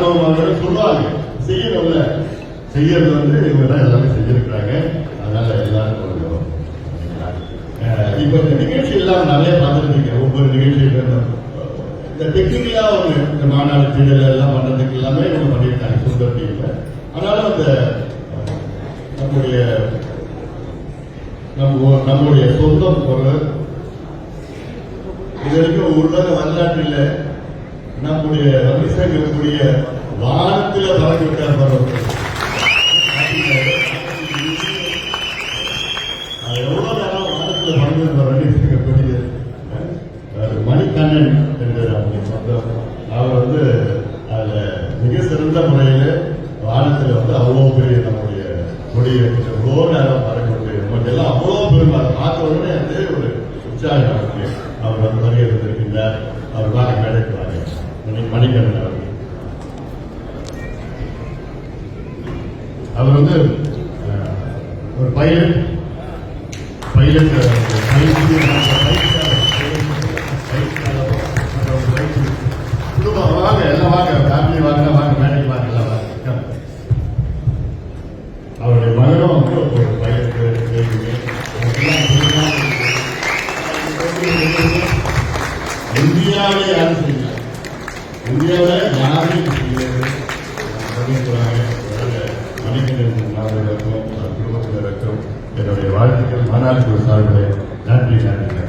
அனுபவமாக சொல்லுவாங்க. செய்யணும்ல. செய்யறது வந்து இவங்க தான் எல்லாமே செஞ்சிருக்கிறாங்க. அதனால எல்லாரும் கொஞ்சம் இப்ப இந்த நிகழ்ச்சி எல்லாம் நிறைய பார்த்துருக்கீங்க ஒவ்வொரு நிகழ்ச்சியில இந்த டெக்னிக்கலா ஒரு இந்த மாநாடு தேர்தல் எல்லாம் பண்றதுக்கு எல்லாமே இவங்க பண்ணியிருக்காங்க. சுந்தர் டீம்ல ஆனாலும் அந்த நம்முடைய நம்ம நம்முடைய சொந்தம் பொருள் இது வரைக்கும் உலக வரலாற்றில் நம்முடைய ரவிசங்கக்கூடிய வானத்தில் பறக்க விட்டார் பரவ எவ்வளவு நேரம் வானத்தில் பறந்து ரவிசங்கக்கூடிய மணிக்கண்ணன் என்ற நம்முடைய சொந்தம் அவர் வந்து அதுல மிக சிறந்த முறையில் வானத்தில் வந்து அவ்வளோ பெரிய நம்முடைய கொடியை வச்சு எவ்வளோ நேரம் பறக்கக்கூடிய எல்லாம் அவ்வளோ பெருமை. அதை பார்த்த உடனே வந்து ஒரு உற்சாகம் இருக்கு அவர் வந்து வருகை வந்திருக்கின்றார் அவர் வாங்க மேடைக்கு வாங்க மணி அவர் வந்து ஒரு பைலட் பைலட் குடும்பம் வாங்க எல்லாம் வாங்க ஃபேமிலி வாங்க வாங்க வாங்க எல்லாம் வாங்க. அவருடைய மகனும் வந்து ஒரு பைலட் இந்தியாவிலே யாரும் செய்யலாம் இந்தியாவில் யாரும் செய்யல குடும்பத்தினருக்கும் என்னுடைய வாழ்த்துக்கள் மாநாட்டு சார்பில் நன்றி நன்றி.